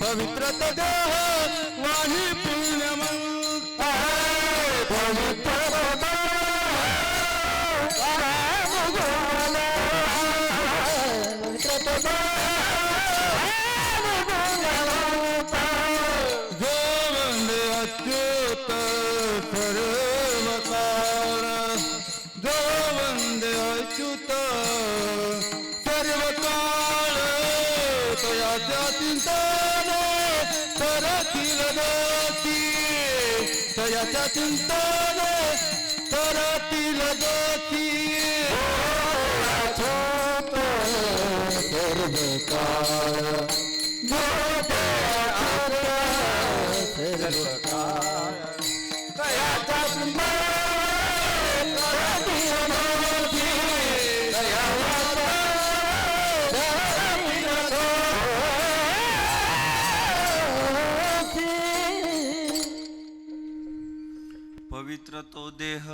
पवित्र तो देह वाणी पुण्यवंत सर्व काळ जो वंदे अच्युत सर्व काळ तयाच्या चिंतने तरतील दोषी तयाच्या चिंतने तरतील दोषी पवित्र तो देह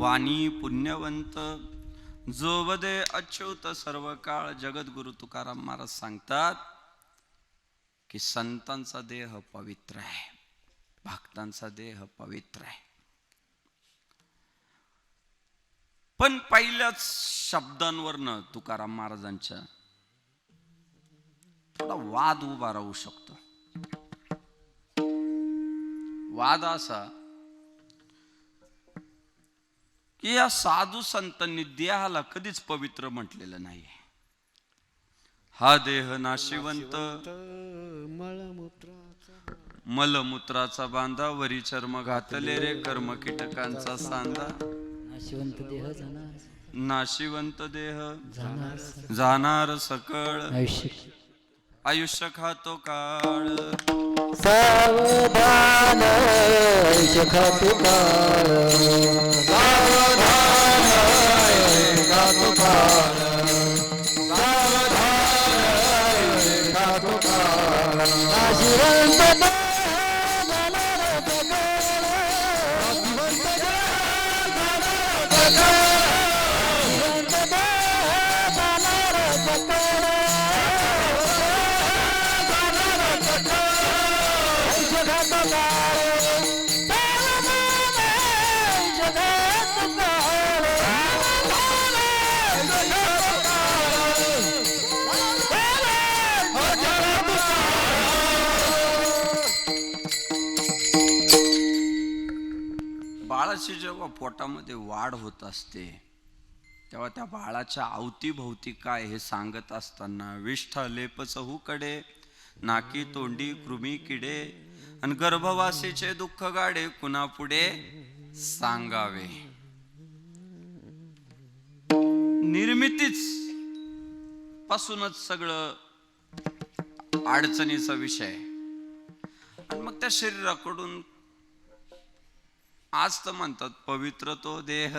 वाणी पुण्यवंत जो वदे अच्युत सर्व काळ जगद्गुरु तुकाराम महाराज सांगतात की संतांचा देह पवित्र आहे. भक्तांचा देह पवित्र आहे. पण पहिल्याच शब्दांवरनं तुकाराम महाराजांच्या थोडा वाद उभा राहू शकतो. वाद असा की या साधू संतांनी देहाला कधीच पवित्र म्हटलेलं नाही हा देह नाशिवंत मलमूत्राचा बांधा वरी चर्म घातले रे कर्म कीटकांचा सांदा नाशिवंत देह जाणार. नाशिवंत देह. जाणार. जाणार सकळ. आयुष्य. आयुष्य खातो काळ. सावधान आयुष्य खातो काळ. सावधान आयुष्य खातो काळ. सावधान आयुष्य खातो काळ. नाशिवंत बाळाची जेव्हा पोटामध्ये वाढ होत असते तेव्हा त्या बाळाच्या अवतीभोवती काय हे सांगत असताना विष्ठ लेपच कडे नाकी तोंडी कृमी किडे आणि गर्भवासीचे दुःख गाडे कुणा पुढे सांगावे? निर्मितीच पासूनच सगळं अडचणीचा विषय. आणि मग त्या शरीराकडून आज तर म्हणतात पवित्र तो देह.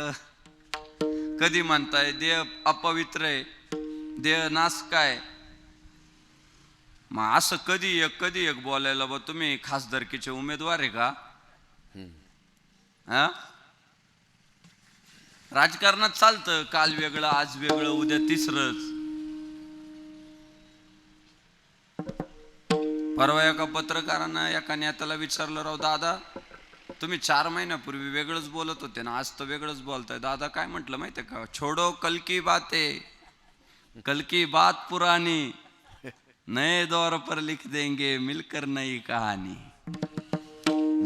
कधी म्हणताय देह अपवित्र आहे देह नास काय मग असं कधी एक कधी एक बोलायला बा तुम्ही खासदारकीचे उमेदवार आहे का? हा? राजकारणात चालतं काल वेगळं आज वेगळं उद्या तिसरंच. परवा एका पत्रकारानं एका नेत्याला विचारलं राव दादा तुम्ही चार महिन्यापूर्वी वेगळंच बोलत होते ना आज तर वेगळंच बोलताय. दादा काय म्हटलं माहितीये का? छोडो कलकी बाते. कलकी बात पुरानी नए दौर पर लिख देंगे मिलकर नई कहाणी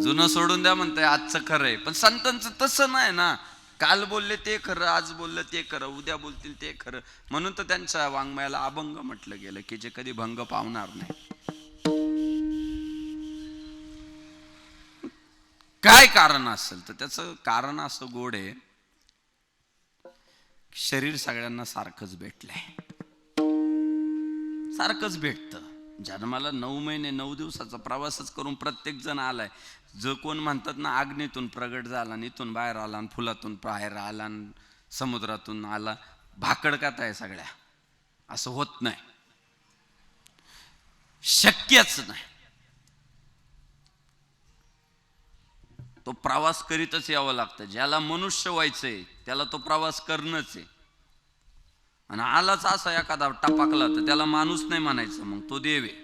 जुनं सोडून द्या म्हणताय आजचं खरं आहे. पण संतांचं तसं नाही ना. काल बोलले ते खरं आज बोललं ते खरं उद्या बोलतील ते खरं. म्हणून तर त्यांच्या वाङ्मयाला अभंग म्हटलं गेलं की जे कधी भंग पावणार नाही. काय कारण असेल? तर त्याचं कारण असं गोड आहे. शरीर सगळ्यांना सारखंच भेटलंय. सारखंच भेटतं. जन्माला नऊ महिने नऊ दिवसाचा प्रवासच करून प्रत्येक जण आलाय. जो कोण म्हणतात ना अग्नीतून प्रगट झाला आणि इथून बाहेर आला आणि फुलातून बाहेर आला आणि समुद्रातून आला. भाकड कात आहे सगळ्या. असं होत नाही. शक्यच नाही. तो प्रवास करीतच यावं लागतं. ज्याला मनुष्य व्हायचंय त्याला तो प्रवास करणंच आहे. आणि आलाच असा एखादा टपाकला तर त्याला माणूस नाही म्हणायचं मग तो देव आहे.